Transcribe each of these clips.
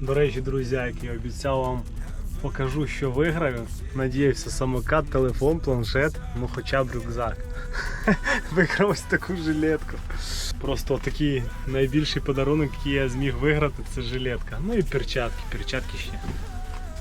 До речі, друзяки, обіцяв вам покажу, що виграю. Надіявся, самокат, телефон, планшет, ну хоча б рюкзак. Виграв ось таку жилетку. Просто такий найбільший подарунок, який я зміг виграти, це жилетка. Ну і перчатки, перчатки ще.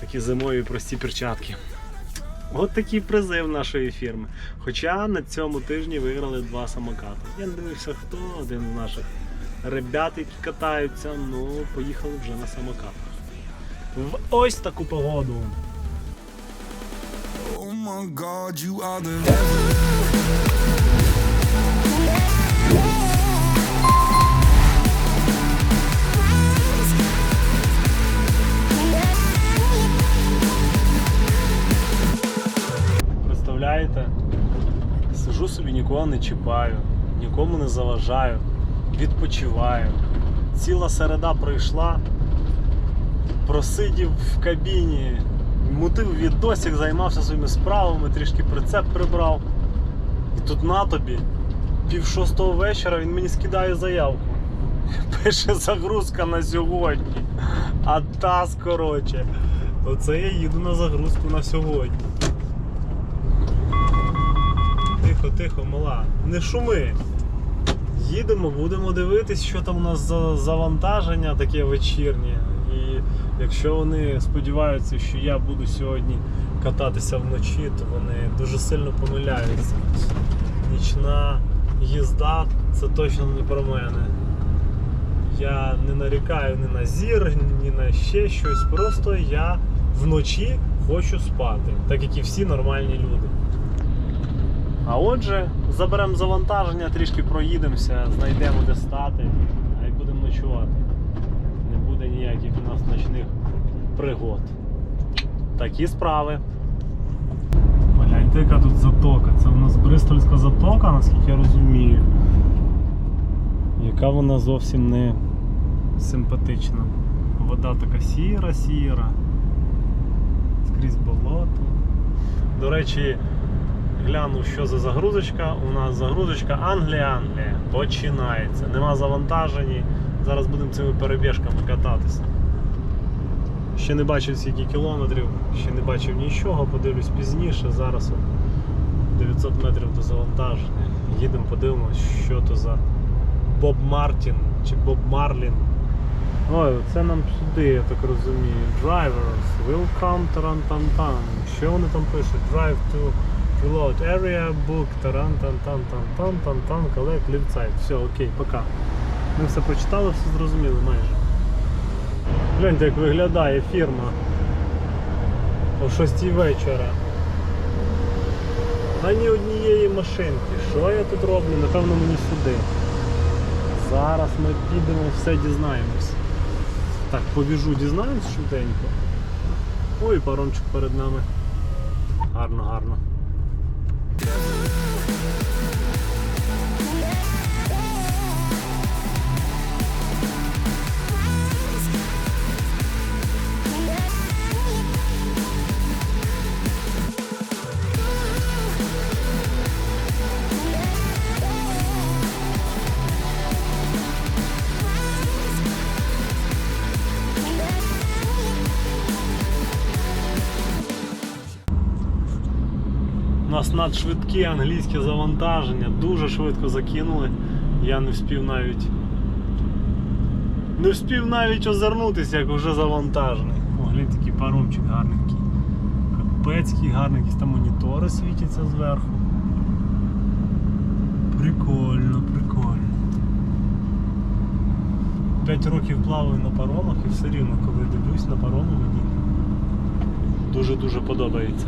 Такі зимові прості перчатки. От такий призив нашої фірми. Хоча на цьому тижні виграли два самокати. Я не дивився, хто один з наших ребят, які катаються, ну поїхали вже на самокатах. В ось таку погоду. Oh my god, you are the Представляєте? Сижу собі, нікого не чіпаю, нікому не заважаю, відпочиваю. Ціла середа пройшла, просидів в кабіні, мутив відосик, займався своїми справами, трішки прицеп прибрав. І тут на тобі, пів шостого вечора він мені скидає заявку. Пише загрузка на сьогодні. А таз, коротше. Оце я їду на загрузку на сьогодні. Тихо, тихо, мала. Не шуми. Їдемо, будемо дивитись, що там у нас за завантаження таке вечірнє. І якщо вони сподіваються, що я буду сьогодні кататися вночі, то вони дуже сильно помиляються. Нічна їзда це точно не про мене. Я не нарікаю ні на зір, ні на ще щось. Просто я вночі хочу спати, так як і всі нормальні люди. А отже, заберемо завантаження, трішки проїдемося, знайдемо де стати, а й будемо ночувати. Не буде ніяких у нас ночних пригод. Такі справи. Гляньте, яка тут затока. Це у нас Бристольська затока, наскільки я розумію. Яка вона зовсім не симпатична. Вода така сіра, сіра. Скрізь болото. До речі, гляну, що за загрузочка. У нас загрузочка Англія-Англія. Починається. Нема завантажені. Зараз будемо цими перебіжками кататися. Ще не бачив скільки кілометрів, ще не бачив нічого, подивлюсь пізніше. Зараз 900 метрів до завантаження. Їдемо, подивимось, що то за Боб Мартін чи Боб Марлін. Ой, це нам сюди, я так розумію. Drivers, welcome тарантантан. Що вони там пишуть? Drive to reload area, book, тарантантантантантантантан, collect, site. Все, окей, пока. Ми все прочитали, все зрозуміли майже. Гляньте, як виглядає фірма о 6 вечора. Ані однієї машинки. Що я тут роблю? Напевно мені сюди. Зараз ми підемо, все дізнаємось. Так, побіжу, дізнаємось швиденько. Ой, паромчик перед нами. Гарно, гарно. Нас надшвидкі англійське завантаження, дуже швидко закинули. Я не вспів навіть. Не вспів навіть озирнутися, як вже завантажений. О, глянь, такий паромчик гарненький. Капецький, гарний, якісь там монітори світяться зверху. Прикольно, прикольно. П'ять років плаваю на паромах і все рівно, коли дивлюсь на пароми, мені дуже-дуже подобається.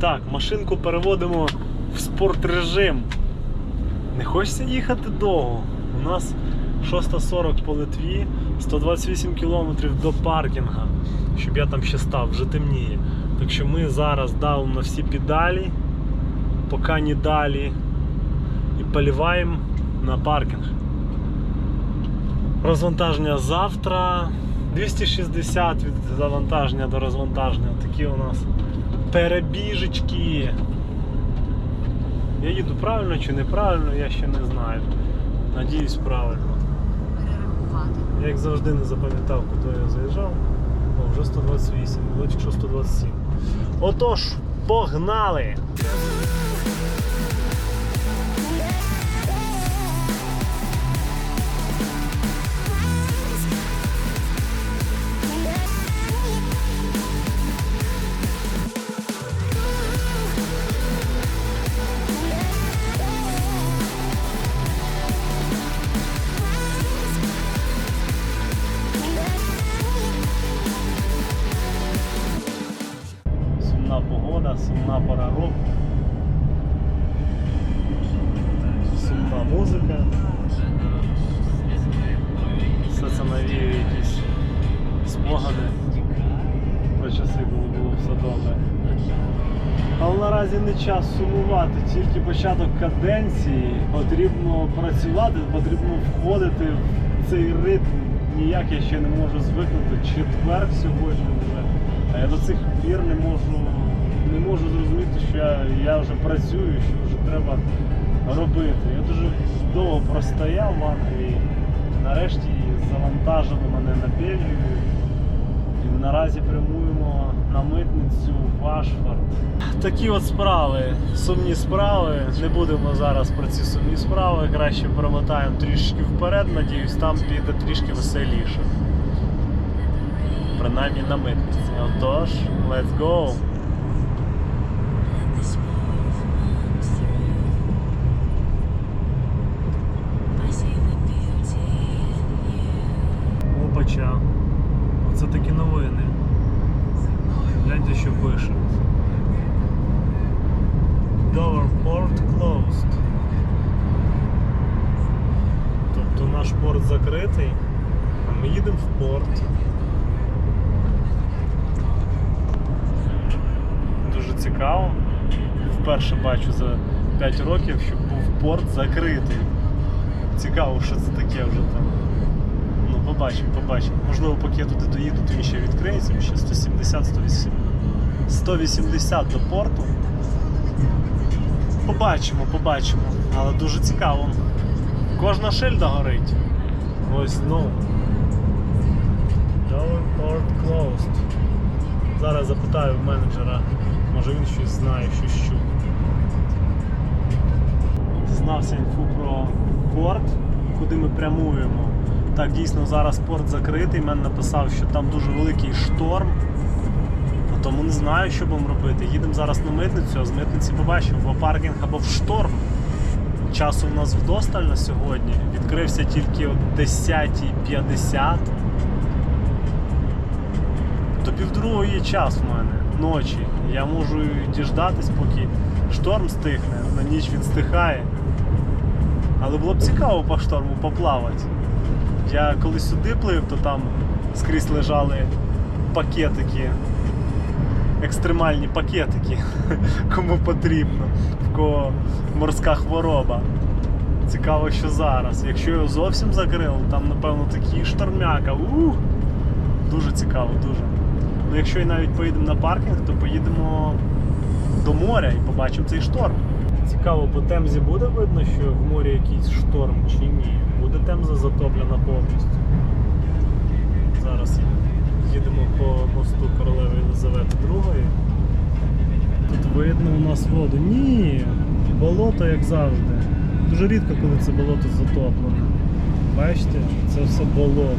Так, машинку переводимо в спортрежим. Не хочеться їхати довго. У нас 6.40 по Литві, 128 кілометрів до паркінга, щоб я там ще став, вже темніє. Так що ми зараз даун на всі педалі, поки не далі, і поліваємо на паркінг. Розвантаження завтра. 260 від завантаження до розвантаження. Такі у нас перебіжечки. Я їду правильно чи неправильно, я ще не знаю. Надіюсь, правильно. Перерахувати. Я як завжди не запам'ятав, куди я заїжджав. О, вже 128, було тільки що 127. Отож, погнали! Початок каденції. Потрібно працювати, потрібно входити в цей ритм. Ніяк я ще не можу звикнути. Четвер сьогодні вже. А я до цих пір не можу, не можу зрозуміти, що я, вже працюю, що вже треба робити. Я дуже довго простояв в Англії. Нарешті завантажили мене на Бельгію. І наразі прямуємо на митницю в Ашфорд. Такі от справи, сумні справи. Не будемо зараз про ці сумні справи. Краще промотаємо трішки вперед, надіюсь, там піде трішки веселіше. Принаймні на митниці. Отож, let's go! Опача. Оце такі новини. Гляньте, що пише. Dover port closed. Тобто наш порт закритий, а ми їдемо в порт. Дуже цікаво. Вперше бачу за 5 років, щоб був порт закритий. Цікаво, що це таке вже там. Ну, побачимо, побачимо. Можливо, поки я туди доїду, то він ще відкриється, ще 170, 180, 180 до порту. Побачимо, побачимо. Але дуже цікаво. Кожна шильда горить. Ось, ну. Port closed. Зараз запитаю в менеджера, може він щось знає, щось чув. Дізнався інфу про порт, куди ми прямуємо. Так, дійсно, зараз порт закритий. Мен написав, що там дуже великий шторм. Тому не знаю, що будемо робити. Їдемо зараз на митницю, а з митниці побачимо або паркінг, або в шторм. Часу в нас вдосталь на сьогодні. Відкрився тільки о 10.50. До півдругої час в мене ночі. Я можу діждатись, поки шторм стихне. На ніч він стихає. Але було б цікаво по шторму поплавати. Я коли сюди плив, то там скрізь лежали пакетики, екстремальні пакетики, кому потрібно, в кого морська хвороба. Цікаво, що зараз. Якщо його зовсім закрили, там, напевно, такі штормяка. Ух! Дуже цікаво, дуже. Ну, якщо і навіть поїдемо на паркінг, то поїдемо до моря і побачимо цей шторм. Цікаво, по темзі буде видно, що в морі якийсь шторм чи ні. Буде темза затоплена повністю. Зараз їдемо по мосту королеви Єлизавети II. Тут видно у нас воду. Ні, болото як завжди. Дуже рідко, коли це болото затоплене. Бачите, це все болото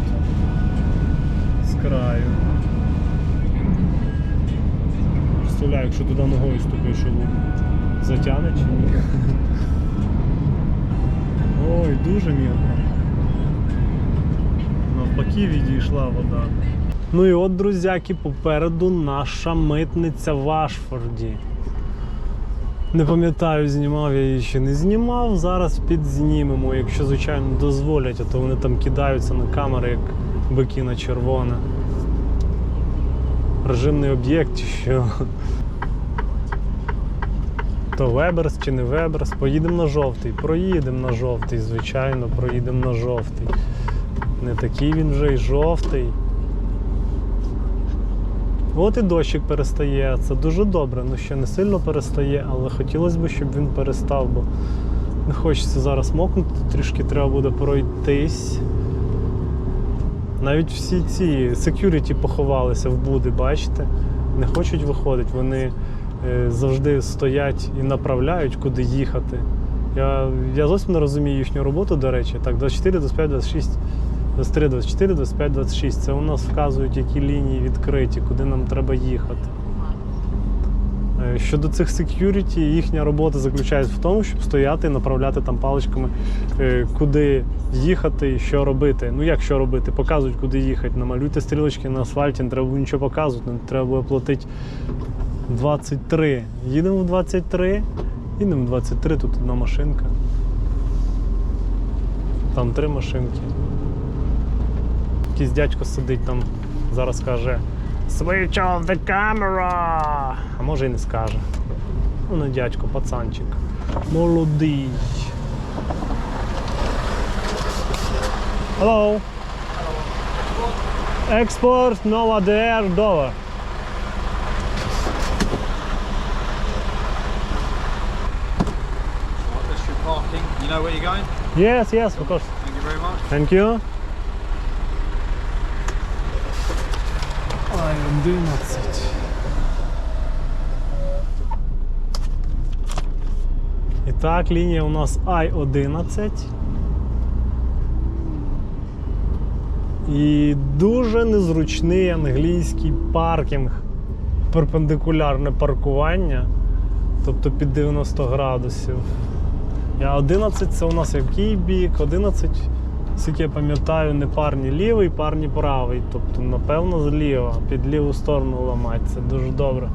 з краю. Представляю, якщо туди ногою ступиш, затягне чи ні. Ой, дуже мілко. Навпаки відійшла вода. Ну і от, друзяки, попереду наша митниця в Ашфорді. Не пам'ятаю, знімав я її чи не знімав. Зараз підзнімемо, якщо, звичайно, дозволять, а то вони там кидаються на камери, як бики на червоне. Режимний об'єкт, що. То Веберс чи не Веберс. Поїдемо на жовтий. Проїдемо на жовтий, звичайно, проїдемо на жовтий. Не такий він вже й жовтий. От і дощик перестає. Це дуже добре. Ну ще не сильно перестає, але хотілося б, щоб він перестав, бо не хочеться зараз мокнути, трішки треба буде пройтись. Навіть всі ці секюріті поховалися в буди, бачите? Не хочуть виходити. Вони е, завжди стоять і направляють, куди їхати. Я, я зовсім не розумію їхню роботу, до речі. Так, 24, 25, 26, 23, 24, 25, 26. Це у нас вказують, які лінії відкриті, куди нам треба їхати. Е, Щодо цих security, їхня робота заключається в тому, щоб стояти і направляти там паличками, е, куди їхати і що робити. Ну як що робити? Показують, куди їхати. Намалюйте стрілочки на асфальті, не треба було нічого показувати, не треба було платити 23. Їдемо в 23, їдемо в 23, тут одна машинка. Там три машинки. Якийсь дядько сидить там, зараз каже Switch off the camera! А може і не скаже. Ну, не дядько, пацанчик. Молодий. Hello. Export Nova DR Dover. Parking. You know where you're going? Yes, yes, of course. Thank you very much. Thank you. 11. І так, лінія у нас I-11. І дуже незручний англійський паркінг. Перпендикулярне паркування, тобто під 90 градусів. А 11 це у нас який бік? 11, скільки я пам'ятаю, не парні лівий, парні правий. Тобто, напевно, зліва, під ліву сторону ламати. Це дуже добре.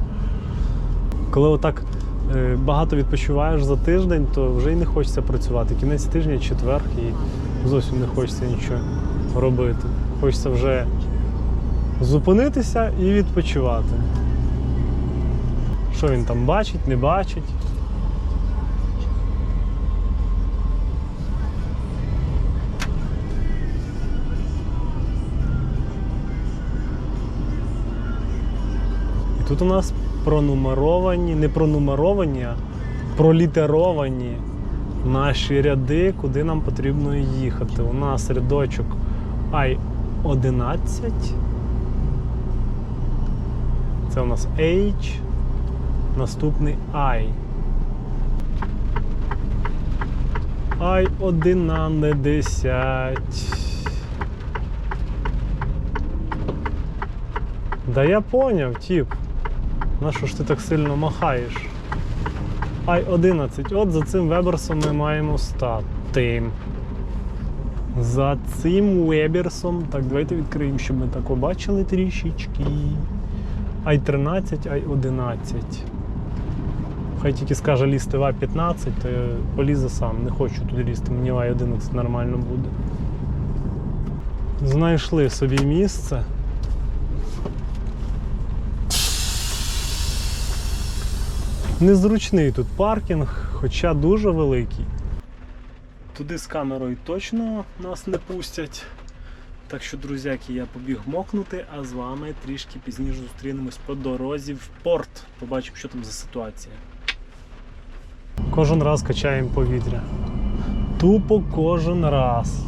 Коли отак е, багато відпочиваєш за тиждень, то вже й не хочеться працювати. Кінець тижня, четвер, і зовсім не хочеться нічого робити. Хочеться вже зупинитися і відпочивати. Що він там бачить, не бачить. Тут у нас пронумеровані, не пронумеровані, а пролітеровані наші ряди, куди нам потрібно їхати. У нас рядочок I-11. Це у нас H, наступний I. I-11. Да я поняв, тип. На що ж ти так сильно махаєш? Ай 11. От за цим веберсом ми маємо стати. За цим веберсом. Так, давайте відкриємо, щоб ми так побачили трішечки. Ай 13, ай 11. Хай тільки скаже лізти в А15, то я полізу сам. Не хочу туди лізти, мені в А11 нормально буде. Знайшли собі місце. Незручний тут паркінг, хоча дуже великий. Туди з камерою точно нас не пустять. Так що, друзяки, я побіг мокнути, а з вами трішки пізніше зустрінемось по дорозі в порт. Побачимо, що там за ситуація. Кожен раз качаємо повітря. Тупо кожен раз.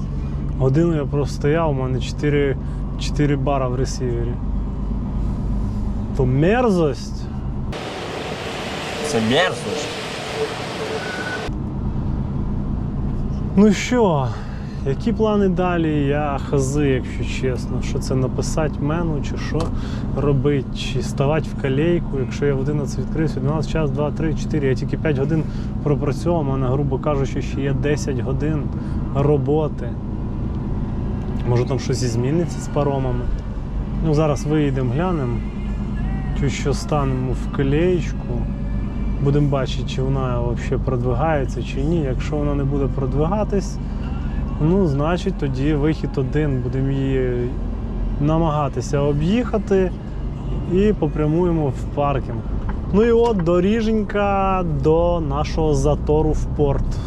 Годину я просто стояв, у мене 4, 4 бара в ресівері. То мерзость. Це мерзость. Ну що, які плани далі? Я хази, якщо чесно. Що це написати мену, чи що робити, чи ставати в калейку, якщо я в 11 відкрився, 12 час, 2, 3, 4. Я тільки 5 годин пропрацював, а мене, грубо кажучи, ще є 10 годин роботи. Може там щось і зміниться з паромами. Ну, зараз виїдемо, глянемо. Чи що станемо в колеєчку. Будемо бачити, чи вона взагалі продвигається чи ні. Якщо вона не буде продвигатись, ну, значить тоді вихід один. Будемо її намагатися об'їхати і попрямуємо в паркінг. Ну і от доріженька до нашого затору в порт.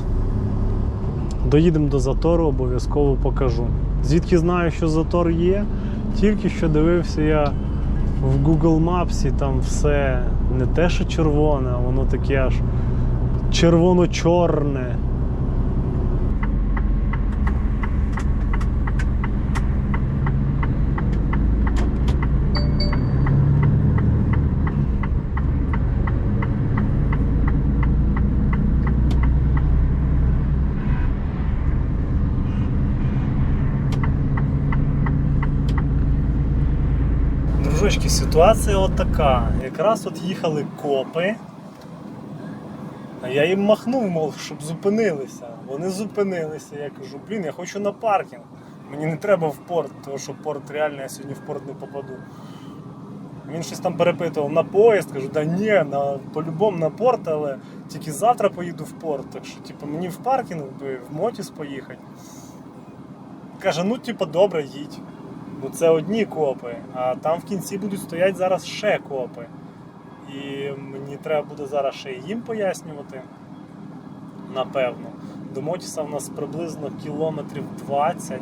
Доїдемо до затору, обов'язково покажу. Звідки знаю, що затор є, тільки що дивився я в Google Maps, там все не те, що червоне, а воно таке аж червоно-чорне. Дружочки, ситуація от така. Якраз от їхали копи. А я їм махнув, мов, щоб зупинилися. Вони зупинилися. Я кажу, блін, я хочу на паркінг. Мені не треба в порт, тому що порт реально я сьогодні в порт не попаду. Він щось там перепитував на поїзд, кажу, да ні, на, по-любому на порт, але тільки завтра поїду в порт. Так що, типу, мені в паркінг в Мотіс поїхати. Каже, ну типу, добре, їдь. Ну це одні копи, а там в кінці будуть стояти зараз ще копи. І мені треба буде зараз ще їм пояснювати. Напевно. До Мотіса в нас приблизно кілометрів 20.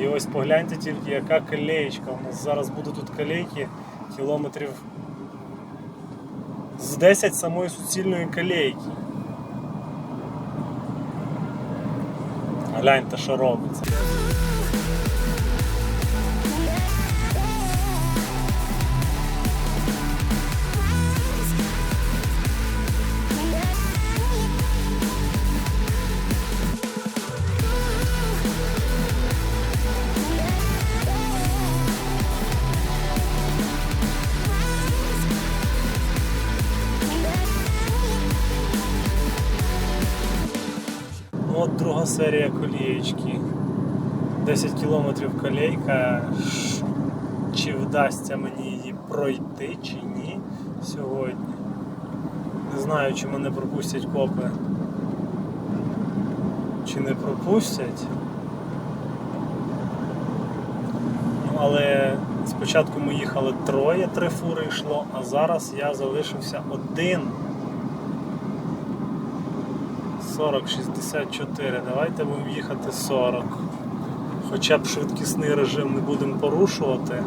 І ось погляньте тільки, яка колеєчка. У нас зараз буде тут колейки кілометрів з 10 самої суцільної колейки. Гляньте, що робиться. Серія колієчки. 10 кілометрів колейка. Чи вдасться мені її пройти, чи ні сьогодні. Не знаю, чи мене пропустять копи. Чи не пропустять. Ну, але спочатку ми їхали троє, три фури йшло, а зараз я залишився один. 40-64. Давайте будемо їхати 40. Хоча б швидкісний режим не будемо порушувати.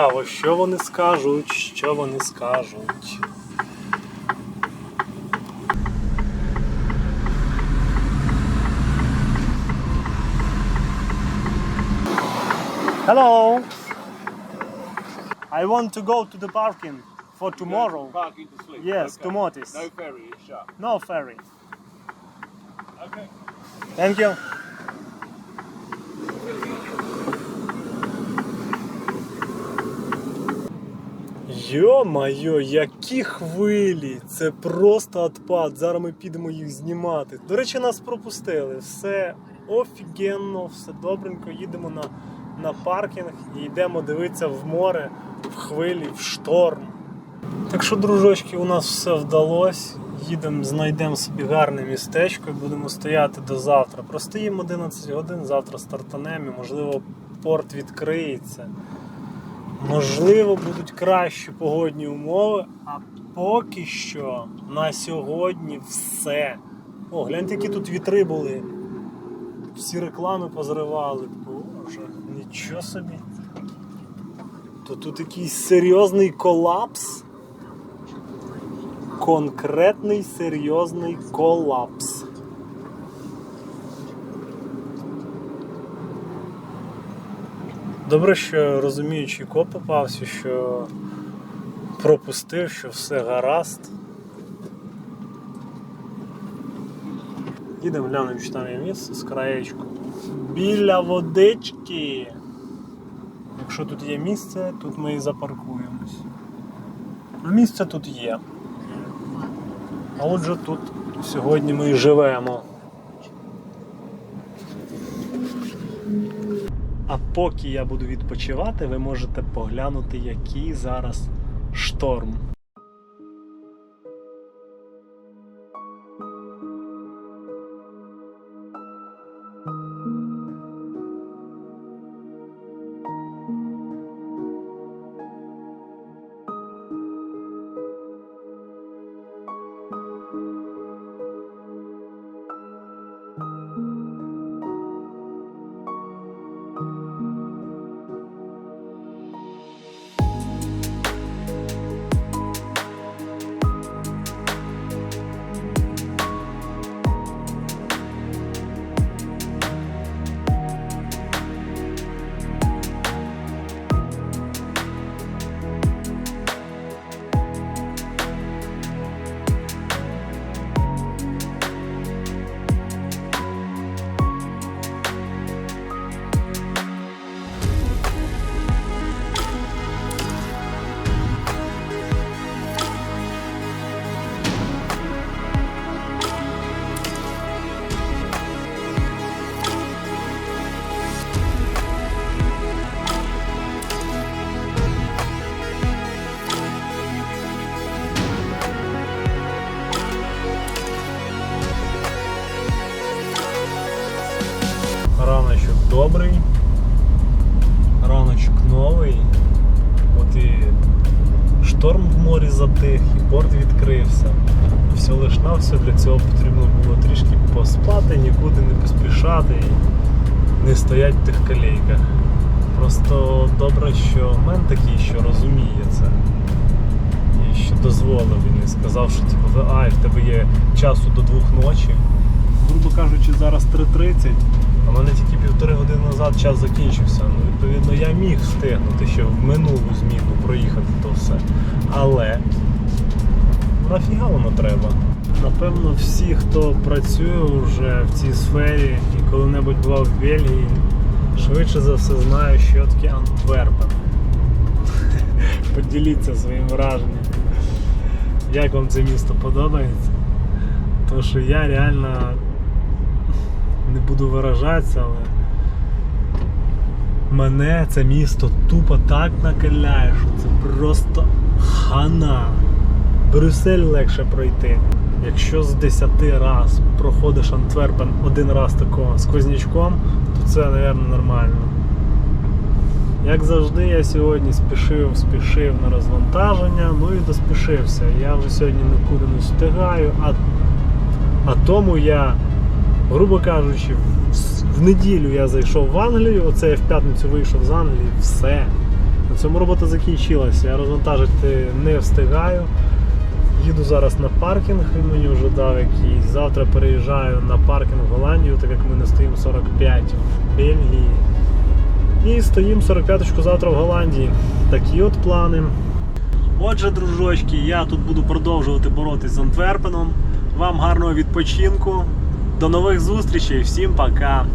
Цікаво, що вони скажуть, що вони скажуть. Hello. I want to go to the parking for tomorrow. Parking to sleep. Yes, to Motis. No ferry, it's shut. No ferry. Okay. Thank you. Йо-майо, які хвилі! Це просто отпад. Зараз ми підемо їх знімати. До речі, нас пропустили. Все офігенно, все добренько. Їдемо на, на паркінг і йдемо дивитися в море, в хвилі, в шторм. Так що, дружочки, у нас все вдалося. Їдемо, знайдемо собі гарне містечко і будемо стояти до завтра. Простоїмо 11 годин, завтра стартанемо, можливо, порт відкриється. Можливо, будуть кращі погодні умови, а поки що на сьогодні все. О, гляньте, які тут вітри були. Всі реклами позривали. Боже, нічого собі. То тут якийсь серйозний колапс. Конкретний серйозний колапс. Добре, що розуміючий коп попався, що пропустив, що все гаразд. Їдемо глянемо, що там є місце з краєчку. Біля водички. Якщо тут є місце, тут ми і запаркуємось. Ну, місце тут є. А отже тут сьогодні ми і живемо. А поки я буду відпочивати, ви можете поглянути, який зараз шторм. Все лиш на все для цього потрібно було трішки поспати, нікуди не поспішати і не стоять в тих калейках. Просто добре, що мен такий, що розуміє це. І що дозволив він і сказав, що типу, ай, в тебе є часу до двох ночі. Грубо кажучи, зараз 3.30, а в мене тільки півтори години назад час закінчився. Ну, відповідно, я міг встигнути ще в минулу зміну проїхати то все. Але нафіга воно треба? Напевно, всі, хто працює вже в цій сфері і коли-небудь бував в Бельгії, швидше за все знають, що таке Антверпен. Поділіться своїм враженням. Як вам це місто подобається? Тому що я реально не буду виражатися, але мене це місто тупо так накаляє, що це просто хана. Брюссель легше пройти. Якщо з 10 раз проходиш Антверпен один раз такого сквознячком, то це, мабуть, нормально. Як завжди, я сьогодні спішив, спішив на розвантаження, ну і доспішився. Я вже сьогодні нікуди не встигаю, а, а тому я, грубо кажучи, в, в неділю я зайшов в Англію, оце я в п'ятницю вийшов з Англії, все. На цьому робота закінчилася. Я розвантажити не встигаю. Їду зараз на паркінг, він мені вже дав якийсь. Завтра переїжджаю на паркінг в Голландію, так як ми не стоїмо 45 в Бельгії. І стоїмо 45-ку завтра в Голландії. Такі от плани. Отже, дружочки, я тут буду продовжувати боротись з Антверпеном. Вам гарного відпочинку. До нових зустрічей, всім пока!